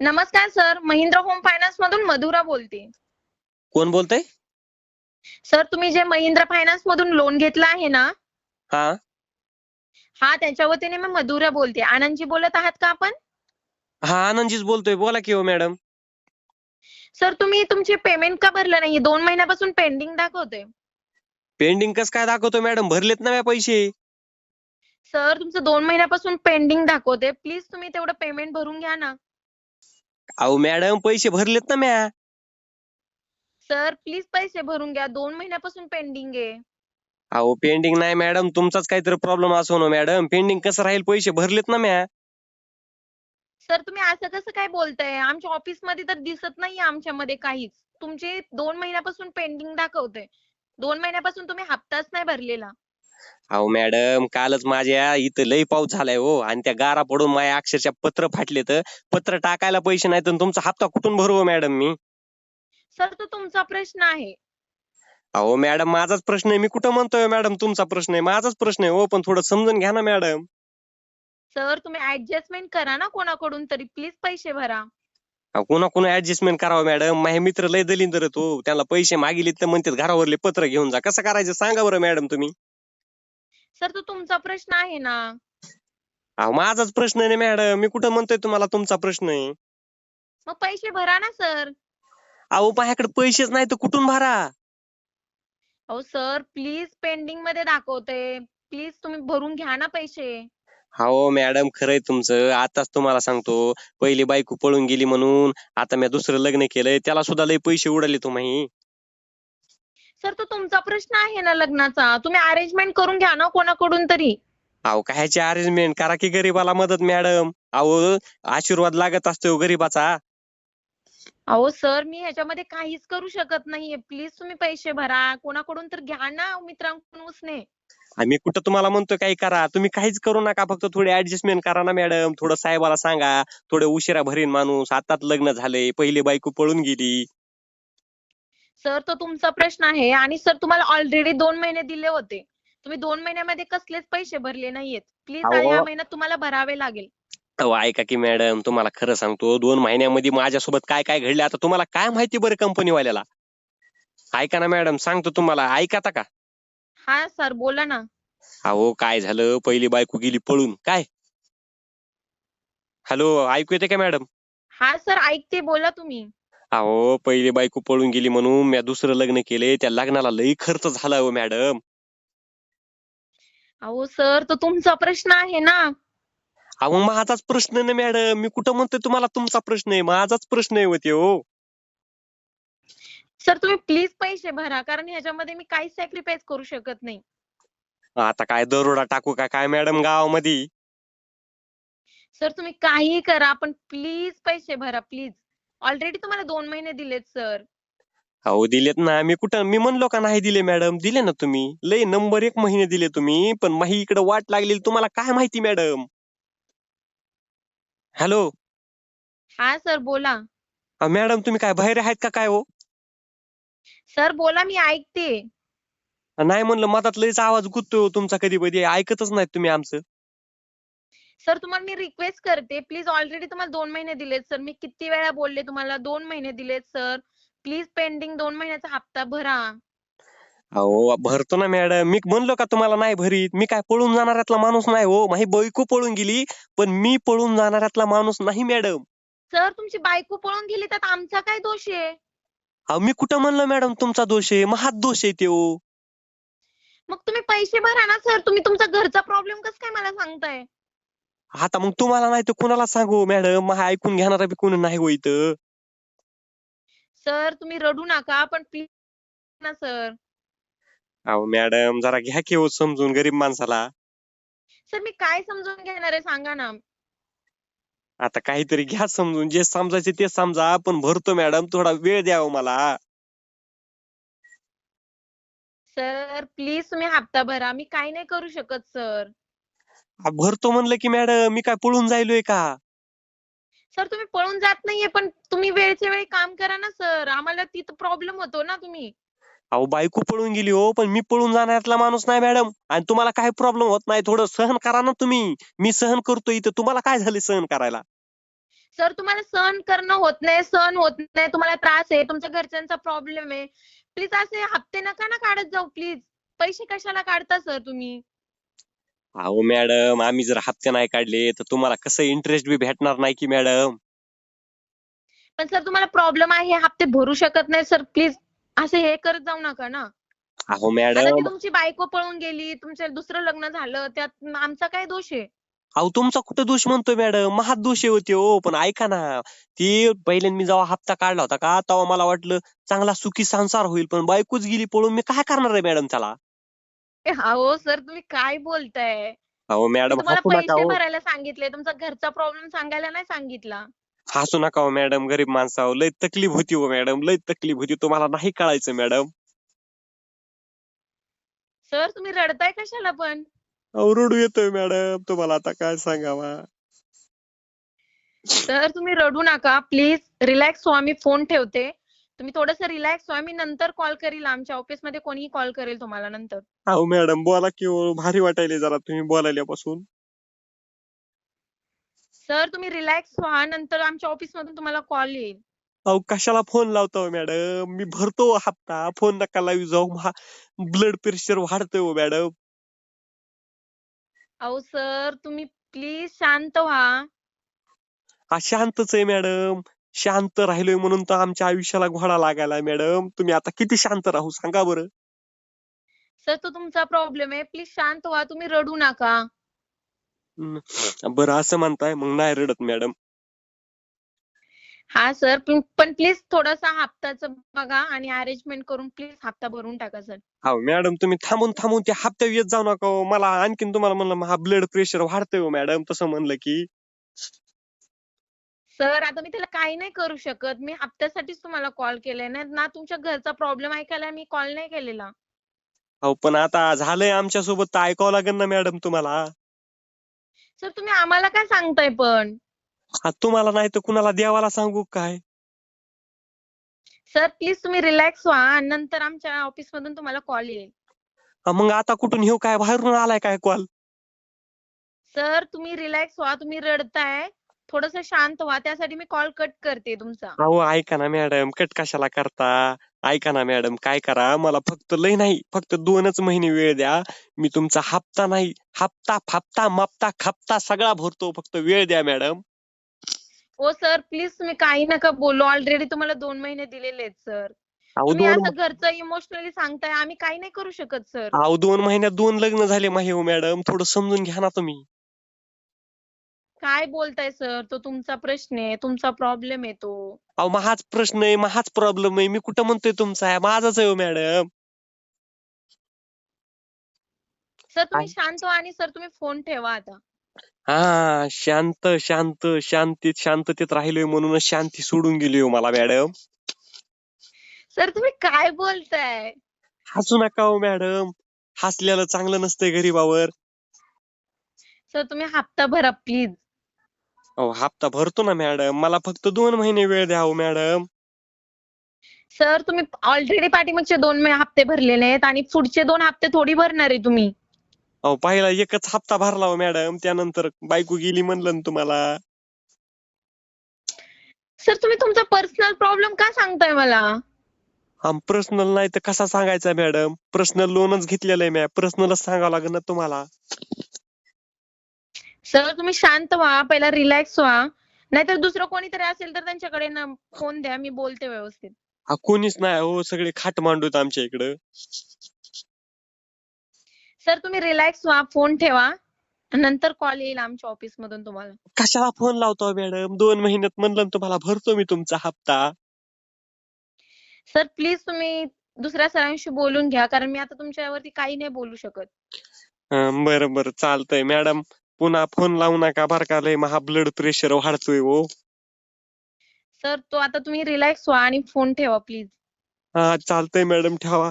नमस्कार sir. Mahindra home finance मधून मधुरा बोलते. कोण बोलतय? सर तुम्ही जे महिंद्रा फायनान्स मधून लोन घेतलं आहे ना? हा. हा त्याच्या वतीने मी मधुरा बोलते. आनंदजी बोलत आहात का आपण? हा आनंदजीच बोलतोय. बोला की हो मॅडम. सर तुम्ही तुमचे पेमेंट का भरलं नाहीये? दोन महिन्यापासून पेंडिंग दाखवतोय. पेंडिंग कस काय दाखवतो मॅडम? भरलेत ना म्या पैसे. सर तुमचं दोन महिन्यापासून पेंडिंग दाखवते प्लीज तुम्ही तेवढं पेमेंट भरून घ्या ना. अहो मॅडम पैसे भरलेत ना म्या. सर प्लीज पैसे भरून घ्या. दोन महिन्यापासून पेंडिंग आहे. अहो पेंडिंग नाही मॅडम तुमचाच काहीतरी प्रॉब्लेम असो ना मॅडम पेंडिंग कसं राहील? पैसे भरलेत ना म्या. सर तुम्ही असं कसं काय बोलताय? आमच्या ऑफिसमध्ये तर दिसत नाहीये आमच्यामध्ये काहीच. तुमचे दोन महिन्यापासून पेंडिंग दाखवतंय. दोन महिन्यापासून तुम्ही हप्ताच नाही भरलेला. अहो मॅडम कालच माझ्या इथं लई पाऊस झालाय हो. आणि त्या गारा पडून माझ्या अक्षरशः पत्र फाटले तर पत्र टाकायला पैसे नाही तर तुमचा हप्ता कुठून भरू हो मॅडम मी? सर तो तुमचा प्रश्न आहे. अहो मॅडम माझाच प्रश्न आहे. मी कुठं म्हणतोय मॅडम तुमचा प्रश्न आहे? माझाच प्रश्न आहे हो पण थोडं समजून घ्या ना मॅडम. सर तुम्ही ऍडजस्टमेंट करा ना कोणाकडून तरी. प्लीज पैसे भरा. अहो, कोणा कोणा ऍडजस्टमेंट करावं मॅडम? माझे मित्र लय दलिंदर तो त्यांना पैसे मागितले तर म्हणतात घरावरले पत्र घेऊन जा. कसं करायचं? सांगा बरं मॅडम तुम्ही. सर तो तुमचा प्रश्न आहे ना. अहो माझाच प्रश्न आहे ना मॅडम. मी कुठं म्हणतोय तुम्हाला तुमचा प्रश्न आहे? मग पैसे भरा ना सर. अहो माझ्याकडे पैसेच नाही तर कुठून भरा? अहो सर प्लीज पेंडिंगमध्ये दाखवते. प्लीज तुम्ही भरून घ्या ना पैसे. हो मॅडम खरंय तुमचं. आताच तुम्हाला सांगतो. पहिली बायको पळून गेली म्हणून. आता मी दुसरं लग्न केलंय. त्याला सुद्धा लय पैसे उडाले तुम्ही सर तो तुमचा प्रश्न आहे ना लग्नाचा. तुम्ही अरेंजमेंट करून घ्या ना कोणाकडून तरी. अहो कायची अरेंजमेंट करा की गरीबाला मदत मॅडम अहो आशीर्वाद लागत असतो हो गरीबाचा. अहो सर मी ह्याच्यामध्ये काहीच करू शकत नाहीये. प्लीज तुम्ही पैसे भरा. कोणाकडून तर घ्या ना मित्रांकडून उसने. आम्ही कुठं तुम्हाला म्हणतो काही करा. तुम्ही काहीच करू नका. फक्त थोडी ऍडजस्टमेंट करा ना मॅडम थोडं साहेबाला सांगा. थोडं उशिरा भरीन माणूस. आताच लग्न झालंय. पहिली बायको पळून गेली. सर तो तुमचा प्रश्न आहे आणि सर तुम्हाला ऑलरेडी दोन महिने दिले होते. तुम्ही दोन महिन्यामध्ये कसलेच पैसे भरले नाहीयेत. प्लीज अहो. या महिन्यात तुम्हाला भरावे लागेल. अहो ऐका की मॅडम तुम्हाला खरं सांगतो दोन महिन्यामध्ये माझ्यासोबत काय काय घडले? आता तुम्हाला काय माहिती बरं कंपनी वाल्याला ऐका ना मॅडम सांगतो तुम्हाला. ऐका आता का? हा सर बोला ना. अहो काय झालं? पहिली बायको गेली पळून. काय? हॅलो ऐकू येते का मॅडम हा सर ऐकते. बोला तुम्ही. अहो पहिली बायको पळून गेली म्हणून मी दुसरं लग्न केले त्या लग्नाला लई खर्च झाला हो मॅडम. अहो सर तो तुमचा प्रश्न आहे ना. अहो माझाच प्रश्न नाही मॅडम. मी कुठं म्हणतोय तुम्हाला तुमचा प्रश्न आहे? माझाच प्रश्न आहे होते हो. सर तुम्ही प्लीज पैसे भरा कारण ह्याच्यामध्ये मी काहीच सॅक्रिफाईस करू शकत नाही. आता काय दरोडा टाकू का? काय मॅडम गावामध्ये? सर तुम्ही काहीही करा पण प्लीज पैसे भरा प्लीज ऑलरेडी तुम्हाला दोन महिने दिलेत सर अहो दिलेत ना. मी कुठं? मी म्हणलो का नाही दिले मॅडम दिले ना तुम्ही. लय नंबर एक महिने दिले तुम्ही पण माही इकडे वाट लागलेली तुम्हाला काय माहिती मॅडम हॅलो हा सर बोला. मॅडम तुम्ही काय बाहेर आहेत का काय हो? सर बोला मी ऐकते. नाही म्हणलं मधात लयच आवाज गुततोय हो तुमचा कधी कधी ऐकतच नाही तुम्ही आमचं. सर तुम्हाला मी रिक्वेस्ट करते. प्लीज ऑलरेडी तुम्हाला दोन महिने दिलेत सर मी किती वेळा बोलले तुम्हाला? दोन महिने दिलेत सर प्लीज पेंडिंग दोन महिन्याचा हप्ता भरा. अहो भरतो ना मॅडम मी म्हणलो का तुम्हाला नाही भरीत? मी काय पळून जाणाऱ्यातला माणूस नाही हो. माझी बायको पळून गेली पण मी पळून जाणाऱ्यातला माणूस नाही मॅडम सर तुमची बायको पळून गेली त्यात आमचा काय दोष आहे? अहो मी कुठं म्हणलं मॅडम तुमचा दोष आहे? महात दोष आहे ते मग तुम्ही पैसे भरा ना सर तुम्ही तुमचा घरचा प्रॉब्लेम कस काय मला सांगताय? आता मग तुम्हाला नाही तर कुणाला सांगू? मॅडम महा ऐकून घेणारा बी कोणी नाही हो इथं. सर तुम्ही रडू नका पण प्लीज ना सर. अहो मॅडम जरा घ्या की हो समजून गरीब माणसाला. सर मी काय समजून घेणार आहे सांगा ना. आता काहीतरी घ्या समजून जे समजायचे ते समजा पण भरतो मॅडम थोडा वेळ द्यावा मला. सर प्लीज तुम्ही हप्ता भरा मी काही नाही करू शकत सर. भरतो म्हणलं की मॅडम मी काय पळून जायलोय का? सर तुम्ही पळून जात नाहीये पण तुम्ही वेळच्या वेळी काम करा ना सर. आम्हाला तिथं प्रॉब्लेम होतो ना तुम्ही. अहो बायको पळून गेली हो पण मी पळून जाण्यातला माणूस नाही मॅडम. आणि तुम्हाला काय प्रॉब्लेम होत नाही? थोडं सहन करा ना तुम्ही. मी सहन करतो इथं. तुम्हाला काय झाले सहन करायला? सर तुम्हाला सहन करणं होत नाही सहन होत नाही. तुम्हाला त्रास आहे तुमच्या घरच्यांचा प्रॉब्लेम आहे. प्लीज असे हप्ते नका ना काढत जाऊ प्लीज. पैसे कशाला काढता सर तुम्ही? अहो मॅडम आम्ही जर हप्ते नाही काढले तर तुम्हाला कसं इंटरेस्ट बी भेटणार नाही की मॅडम? पण सर तुम्हाला प्रॉब्लेम आहे हे हप्ते भरू शकत नाही सर प्लीज असे हे करत जाऊ नका ना. अहो आता ती मॅडम. तुमची बायको पळून गेली तुमचं दुसरं लग्न झालं त्यात आमचा काय दोष आहे? अहो तुमचा कुठं दोष म्हणतोय मॅडम? महात दोष होते हो पण ऐका ना. ती पहिले मी जेव्हा हप्ता काढला होता का तेव्हा मला वाटलं चांगला सुखी संसार होईल पण बायकोच गेली पळून मी काय करणार आहे मॅडम त्याला? अहो सर तुम्ही काय बोलताय? अहो मी मॅडम तुम्हाला हसू नका पैसे हो. भरायला सांगितले तुमचा घरचा प्रॉब्लेम सांगायला नाही सांगितला. हसू नका हो मॅडम गरीब माणसाव लय तकलीफ होती हो मॅडम लय तकलीफ होती. तुम्हाला नाही कळायचं मॅडम. सर तुम्ही रडताय कशाला पण? अहो रडू येतोय मॅडम. तुम्हाला आता काय सांगावा? सर तुम्ही रडू नका. प्लीज रिलॅक्स व्हा मी फोन ठेवते. तुम्ही थोडस रिलॅक्स व्हा मी नंतर कॉल करील आमच्या ऑफिसमध्ये कोणीही कॉल करेल तुम्हाला नंतर. अहो मॅडम बोला की हो, भारी वाटायले जरा तुम्ही बोलायल्यापासून. सर तुम्ही रिलॅक्स व्हा. नंतर आमच्या ऑफिस मधून तुम्हाला कॉल येईल. अहो कशाला फोन लावतो मॅडम? मी भरतो हप्ता. फोन नका लावी जाऊ. ब्लड प्रेशर वाढतोय हो मॅडम. अहो सर तुम्ही प्लीज शांत व्हा. हा शांतच आहे मॅडम. शांत राहिलोय म्हणून तर आमच्या आयुष्याला घोडा लागायला मॅडम. तुम्ही आता किती शांत राहू सांगा बरं. सर तो तुमचा प्रॉब्लेम आहे. प्लीज शांत व्हा. तुम्ही रडू नका. बरं असं म्हणताय. मग नाही रडत मॅडम. हा सर. पण प्लीज थोडासा हप्त्याचं बघा आणि अरेंजमेंट करून प्लीज हप्ता भरून टाका सर. हो मॅडम तुम्ही थांबून थांबून त्या हप्त्यावर येत जाऊ नका हो. मला आणखीन तुम्हाला म्हणलं हा ब्लड प्रेशर वाढतोय हो मॅडम. तसं म्हणलं की. सर आता मी त्याला काही नाही करू शकत. मी हप्त्यासाठीच तुम्हाला कॉल केलाय ना. ना तुमच्या घरचा प्रॉब्लेम ऐकायला मी कॉल नाही केलेला. अहो पण आता झालंय आमच्यासोबत तर ऐकावं लागेल ना मॅडम तुम्हाला. सर तुम्ही आम्हाला काय सांगताय पण? हा, तुम्हाला नाही तर कुणाला देवाला सांगू काय? सर प्लीज तुम्ही रिलॅक्स व्हा. आणि नंतर आमच्या ऑफिस मधून तुम्हाला कॉल येईल. हा, मग आता कुठून येऊ काय? बाहेरून आलाय काय कॉल? सर तुम्ही रिलॅक्स व्हा. तुम्ही रडताय. थोडस शांत व्हा त्यासाठी मी कॉल कट करते तुमचा. अहो ऐका ना मॅडम कट कशाला करता? ऐका ना मॅडम काय करा? मला फक्त लय नाही फक्त दोनच महिने वेळ द्या. मी तुमचा हप्ता नाही हप्ता फाप्ता माप्ता खप्ता सगळा भरतो फक्त वेळ द्या मॅडम हो सर प्लीज तुम्ही काही नका बोलू. ऑलरेडी तुम्हाला दोन महिने दिलेले आहेत सर अहो तुम्ही दोन असं घरचं इमोशनली सांगताय आम्ही काही नाही करू शकत सर अहो दोन महिन्यात दोन लग्न झाले माही हो मॅडम थोडं समजून घ्या ना तुम्ही. काय बोलताय सर? तो तुमचा प्रश्न आहे तुमचा प्रॉब्लेम आहे तो. अहो महाच प्रश्न आहे महाच प्रॉब्लेम आहे. मी कुठं म्हणतोय तुमचा? आहे माझाच आहे हो मॅडम सर तुम्ही शांत व्हा आणि सर तुम्ही फोन ठेवा आता. हा शांत शांत शांतीत शांततेत राहिलोय म्हणूनच शांती सोडून गेली हो मला मॅडम सर तुम्ही काय बोलताय? हसू नका हो मॅडम हसलेलं चांगलं नसतंय गरीबावर. सर तुम्ही हप्ता भरा प्लीज अहो हप्ता भरतो ना मॅडम. मला फक्त दोन महिने वेळ द्या हो मॅडम. सर तुम्ही ऑलरेडी पाठीमागचे दोन मे- हप्ते भरलेले आहेत आणि पुढचे दोन हप्ते थोडी भरणार आहे तुम्ही. अहो पहिला एकच हप्ता भरला हो मॅडम. त्यानंतर बायको गेली म्हणलं ना तुम्हाला. सर तुम्ही तुमचा पर्सनल प्रॉब्लेम का सांगताय मला? हा पर्सनल नाही तर कसा सांगायचा मॅडम? पर्सनल लोनच घेतलेलं आहे मॅ. पर्सनलच सांगावं लागेल ना तुम्हाला. सर तुम्ही शांत व्हा पहिला रिलॅक्स व्हा. नाहीतर दुसरं कोणीतरी असेल तर त्यांच्याकडे ना फोन द्या मी बोलते व्यवस्थित. हा कोणीच नाही हो सगळे खाट मांडूत आमच्या इकडं. सर तुम्ही रिलॅक्स व्हा फोन ठेवा. नंतर कॉल येईल आमच्या ऑफिस मधून तुम्हाला. कशाला फोन लावतो मॅडम दोन महिन्यात म्हणलं ना तुम्हाला भरतो मी तुमचा हप्ता. सर प्लीज तुम्ही दुसऱ्या सरांशी बोलून घ्या कारण मी आता तुमच्यावरती काही नाही बोलू शकत. हं, बरं बरं चालतंय. मॅडम पुन्हा फोन लावू नका बरं का लय महा ब्लड प्रेशर वाढतोय हो. सर तो आता तुम्ही रिलॅक्स व्हा आणि फोन ठेवा प्लीज हा चालतंय मॅडम ठेवा.